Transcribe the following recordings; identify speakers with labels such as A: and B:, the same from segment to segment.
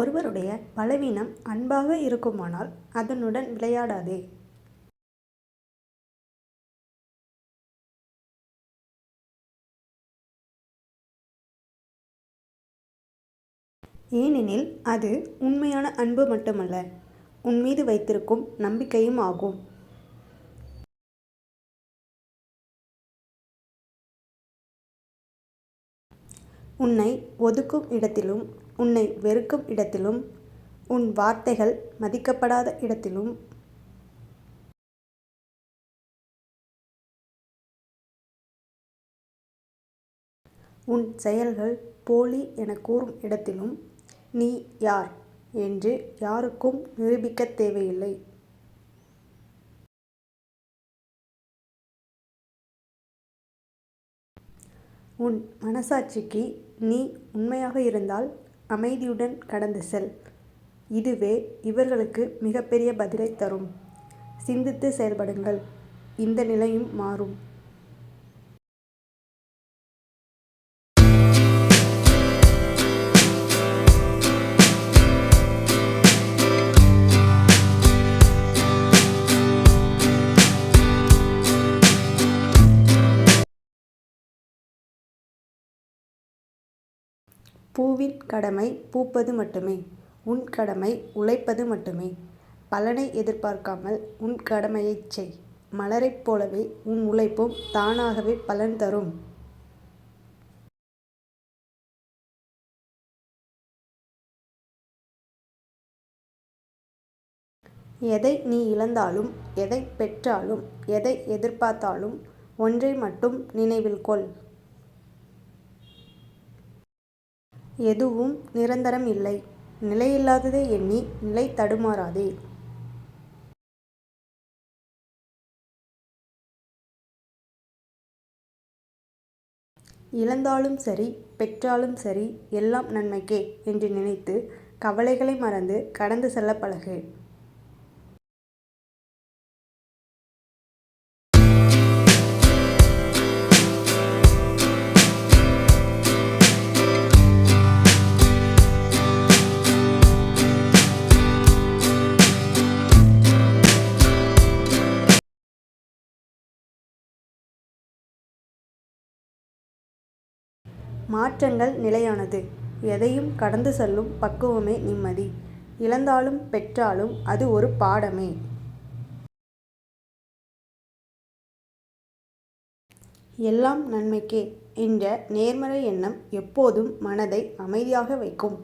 A: ஒருவருடைய பலவீனம் அன்பாக இருக்குமானால் அதனுடன் விளையாடாதே. ஏனெனில் அது உண்மையான அன்பு மட்டுமல்ல உன் மீது வைத்திருக்கும் நம்பிக்கையும் ஆகும். உன்னை ஒதுக்கும் இடத்திலும் உன்னை வெறுக்கும் இடத்திலும் உன் வார்த்தைகள் மதிக்கப்படாத இடத்திலும் உன் செயல்கள் போலி என கூறும் இடத்திலும் நீ யார் என்று யாருக்கும் நிரூபிக்க தேவையில்லை. உன் மனசாட்சிக்கு நீ உண்மையாக இருந்தால் அமைதியுடன் கடந்து செல். இதுவே இவர்களுக்கு மிகப்பெரிய பதிலை தரும். சிந்தித்து செயல்படுங்கள் இந்த நிலையும் மாறும். பூவின் கடமை பூப்பது மட்டுமே. உன் கடமை உழைப்பது மட்டுமே. பலனை எதிர்பார்க்காமல் உன் கடமையைச் செய். மலரைப் போலவே உன் உழைப்பும் தானாகவே பலன் தரும். எதை நீ இழந்தாலும் எதை பெற்றாலும் எதை எதிர்பார்த்தாலும் ஒன்றை மட்டும் நினைவில் கொள். எதுவும் நிரந்தரம் இல்லை. நிலையில்லாததை எண்ணி நிலை தடுமாறாதே. இழந்தாலும் சரி பெற்றாலும் சரி எல்லாம் நன்மைக்கே என்று நினைத்து கவலைகளை மறந்து கடந்து செல்ல பழகு. மாற்றங்கள் நிலையானது. எதையும் கடந்து செல்லும் பக்குவமே நிம்மதி. இழந்தாலும் பெற்றாலும் அது ஒரு பாடமே. எல்லாம் நன்மைக்கே என்ற நேர்மறை எண்ணம் எப்போதும் மனதை அமைதியாக வைக்கும்.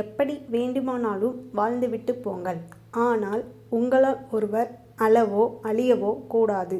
A: எப்படி வேண்டுமானாலும் வாழ்ந்துவிட்டுப் போங்கள். ஆனால் உங்களால் ஒருவர் அழவோ அழியவோ கூடாது.